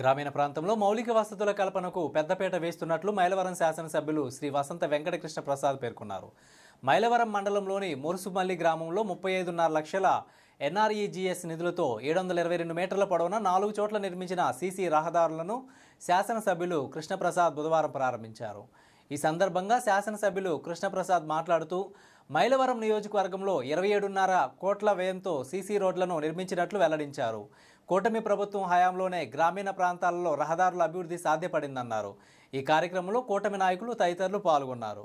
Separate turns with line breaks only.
గ్రామీణ ప్రాంతంలో మౌలిక వసతుల కల్పనకు పెద్దపేట వేస్తున్నట్లు మైలవరం శాసనసభ్యులు శ్రీ వసంత వెంకటకృష్ణ ప్రసాద్ పేర్కొన్నారు. మైలవరం మండలంలోని మురుసుమల్లి గ్రామంలో ముప్పై ఐదున్నర లక్షల ఎన్ఆర్ఈజీఎస్ నిధులతో ఏడు వందల ఇరవై రెండు మీటర్ల పొడవున నాలుగు చోట్ల నిర్మించిన సీసీ రహదారులను శాసనసభ్యులు కృష్ణప్రసాద్ బుధవారం ప్రారంభించారు. ఈ సందర్భంగా శాసనసభ్యులు కృష్ణప్రసాద్ మాట్లాడుతూ మైలవరం నియోజకవర్గంలో ఇరవై ఏడున్నర కోట్ల వ్యయంతో సీసీ రోడ్లను నిర్మించినట్లు వెల్లడించారు. కూటమి ప్రభుత్వం హయాంలోనే గ్రామీణ ప్రాంతాలలో రహదారుల అభివృద్ధి సాధ్యపడిందన్నారు. ఈ కార్యక్రమంలో కూటమి నాయకులు తదితరులు పాల్గొన్నారు.